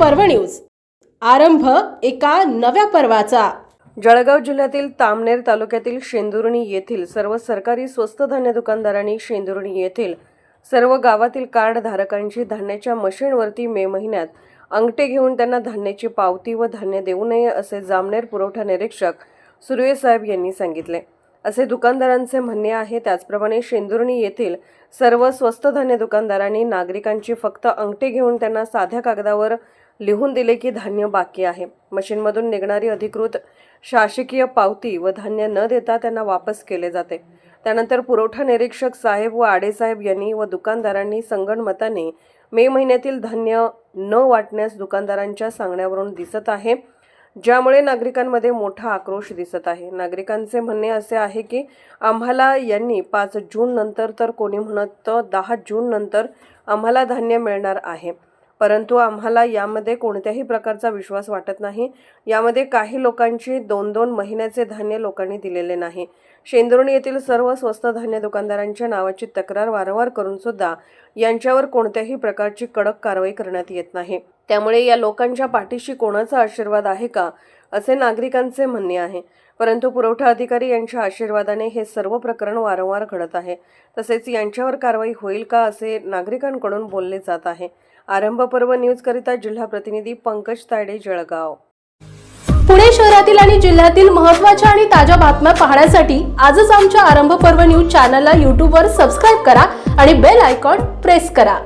पर्व न्यूज. आरंभ एका नव्या पर्वाचा. जळगाव जिल्ह्यातील तामनेर तालुक्यातील शेंदुर्णी येथील सर्व सरकारी स्वस्त धान्य दुकानदारांनी शेंदुर्णी येथील सर्व गावातील कार्ड धारकांची धान्याच्या मशीनवरती मे महिन्यात अंगठे घेऊन त्यांना धान्याची पावती व धान्य देऊ नये असे जामनेर पुरवठा निरीक्षक सुर्वे साहेब यांनी सांगितले. असे दुकानदारांचे म्हणणे आहे त्याचप्रमाणे शेंदुर्णी येथील सर्व स्वस्त धान्य दुकानदारांनी नागरिकांची फक्त अंगठे घेऊन त्यांना साध्या कागदावर लिहून दिले की धान्य बाकी आहे. मशीनमधून निघणारी अधिकृत शासकीय पावती व धान्य न देता त्यांना वापस केले जाते. त्यानंतर पुरवठा निरीक्षक साहेब व आडेसाहेब यांनी व दुकानदारांनी संगणमताने मे महिन्यातील धान्य न वाटण्यास दुकानदारांच्या सांगण्यावरून दिसत आहे. ज्यामुळे नागरिकांमध्ये मोठा आक्रोश दिसत आहे. नागरिकांचे म्हणणे असे आहे की आम्हाला यांनी पाच जून नंतर तर कोणी म्हणत दहा जून नंतर आम्हाला धान्य मिळणार आहे. परंतु आम्हाला यामध्ये कोणत्याही प्रकारचा विश्वास वाटत नाही. यामध्ये काही लोकांची दोन दोन महिन्याचे धान्य लोकांनी दिलेले नाही. शेंदुर्णी येथील सर्व स्वस्त धान्य दुकानदारांच्या नावाची तक्रार वारंवार करून सुद्धा यांच्यावर कोणत्याही प्रकारची कडक कारवाई करण्यात येत नाही. त्यामुळे या लोकांच्या पाठीशी कोणाचा आशीर्वाद आहे का असे नागरिकांचे म्हणणे आहे. परंतु पुरवठा अधिकारी यांच्या आशीर्वादाने हे सर्व प्रकरण वारंवार घडत आहे. तसेच यांच्यावर कारवाई होईल का असे नागरिकांकडून बोलले जात आहे. आरंभ पर्व न्यूजकरिता जिल्हा प्रतिनिधी पंकज तायडे जळगाव. पुणे शहरातील आणि जिल्ह्यातील महत्त्वाच्या आणि ताज्या बातम्या पाहण्यासाठी आजच आमच्या आरंभ पर्व न्यूज चॅनलला यूट्यूबवर सबस्क्राईब करा आणि बेल आयकॉन प्रेस करा.